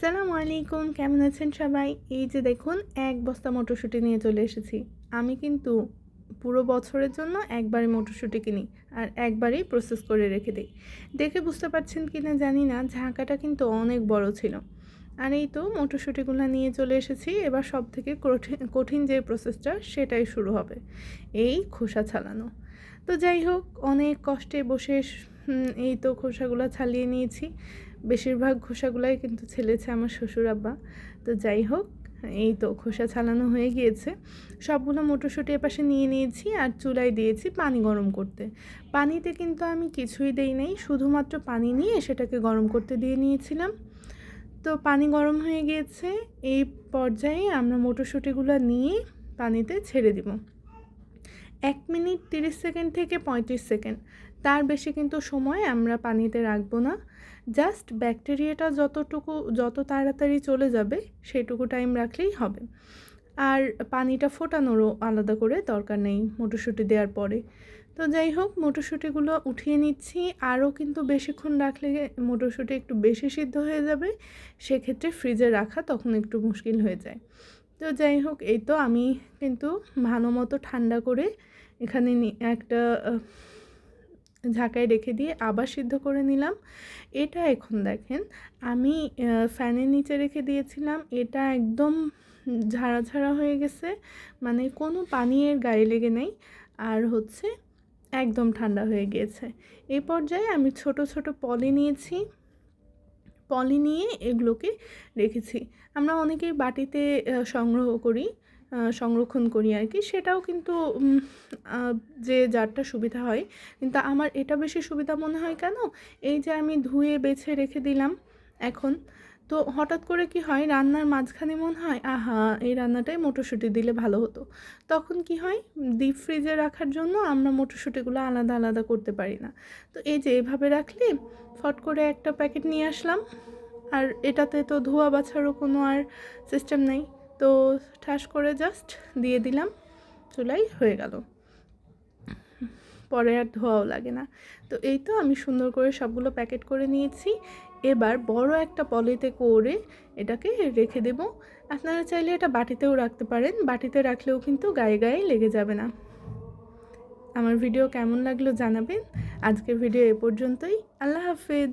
সালাম আলাইকুম, কেমন আছেন সবাই? এই যে দেখুন, এক বস্তা মটরশুঁটি নিয়ে চলে এসেছি। আমি কিন্তু পুরো বছরের জন্য একবারই মটরশুঁটি কিনি আর একবারেই প্রসেস করে রেখে দিই। দেখে বুঝতে পারছেন কি না জানি না, ঝাঁকাটা কিন্তু অনেক বড় ছিল। আর এই তো মটরশুঁটিগুলো নিয়ে চলে এসেছি, এবার সব থেকে কঠিন কঠিন যে প্রসেসটা সেটাই শুরু হবে। এই খোসা ছাড়ানো। তো যাই হোক, অনেক কষ্টে বসে এই তো খোসাগুলো ছালিয়ে নিয়েছি। বেশিরভাগ খোসাগুলাই কিন্তু ছেলেছে আমার শ্বশুর আব্বা। তো যাই হোক, এই তো খোসা ছালানো হয়ে গিয়েছে। সবগুলো মটরশুঁটি এপাশে নিয়ে নিয়েছি আর চুলায় দিয়েছি পানি গরম করতে। পানিতে কিন্তু আমি কিছুই দেই নাই, শুধুমাত্র পানি নিয়ে সেটাকে গরম করতে দিয়ে নিয়েছিলাম। তো পানি গরম হয়ে গিয়েছে, এই পর্যায়ে আমরা মটরশুঁটিগুলো নিয়ে পানিতে ছেড়ে দিব। এক মিনিট তিরিশ সেকেন্ড থেকে পঁয়ত্রিশ সেকেন্ড। তার বেশি কিন্তু সময় আমরা পানিতে রাখব না। জাস্ট ব্যাকটেরিয়াটা যতটুকু, যত তাড়াতাড়ি চলে যাবে, সেটুকু টাইম রাখলেই হবে। আর পানিটা ফোটানোরও আলাদা করে দরকার নেই মটরশুঁটি দেওয়ার পরে। তো যাই হোক, মটরশুঁটিগুলো উঠিয়ে নিচ্ছি। আরও কিন্তু বেশিক্ষণ রাখলে মটরশুঁটি একটু বেশি সিদ্ধ হয়ে যাবে। সেক্ষেত্রে ফ্রিজে রাখা তখন একটু মুশকিল হয়ে যায়। তো যাই হোক, এই তো আমি কিন্তু ভালো মতো ঠান্ডা করে এখানে একটা ঝাঁকায় রেখে দিয়ে আবার সিদ্ধ করে নিলাম। এটা এখন দেখেন, আমি ফ্যানের নিচে রেখে দিয়েছিলাম। এটা একদম ঝাড়া ঝাড়া হয়ে গেছে মানে কোনো পানি এর গায়ে লেগে নেই। আর হচ্ছে একদম ঠান্ডা হয়ে গিয়েছে। এই পর্যায়ে আমি ছোট ছোট পলি নিয়েছি। পলি নিয়ে এগুলোকে রেখেছি। আমরা অনেকেই বাটিতে সংগ্রহ করি। সংরক্ষণ করি আর কি। সেটাও কিন্তু যে যারটা সুবিধা হয়। কিন্তু আমার এটা বেশি সুবিধা মনে হয় কেন? এই যে আমি ধুয়ে বেছে রেখে দিলাম এখন, তো হঠাৎ করে কি হয়? রান্নার মাঝখানে মনে হয়, আহা, এই রান্নাটাই মটরশুঁটি দিলে ভালো হতো। তখন কি হয়? ডিপ ফ্রিজে রাখার জন্য আমরা মটরশুঁটিগুলো আলাদা আলাদা করতে পারি না। তো এই যে এভাবে রাখলে ফট করে একটা প্যাকেট নিয়ে আসলাম। আর এটাতে তো ধোয়া বাছারও কোনো আর সিস্টেম নেই। তো ঠাস করে জাস্ট দিয়ে দিলাম, চুলাই হয়ে গেল। পরে আর ধোয়াও লাগে না। তো এই তো আমি সুন্দর করে সবগুলো প্যাকেট করে নিয়েছি। এবার বড় একটা পলিতে করে এটাকে রেখে দেব। আপনারা চাইলে এটা বাটিতেও রাখতে পারেন। বাটিতে রাখলেও কিন্তু গায়ে গায়ে লেগে যাবে না। আমার ভিডিও কেমন লাগল জানাবেন। আজকের ভিডিও এ পর্যন্তই। আল্লাহ হাফেজ।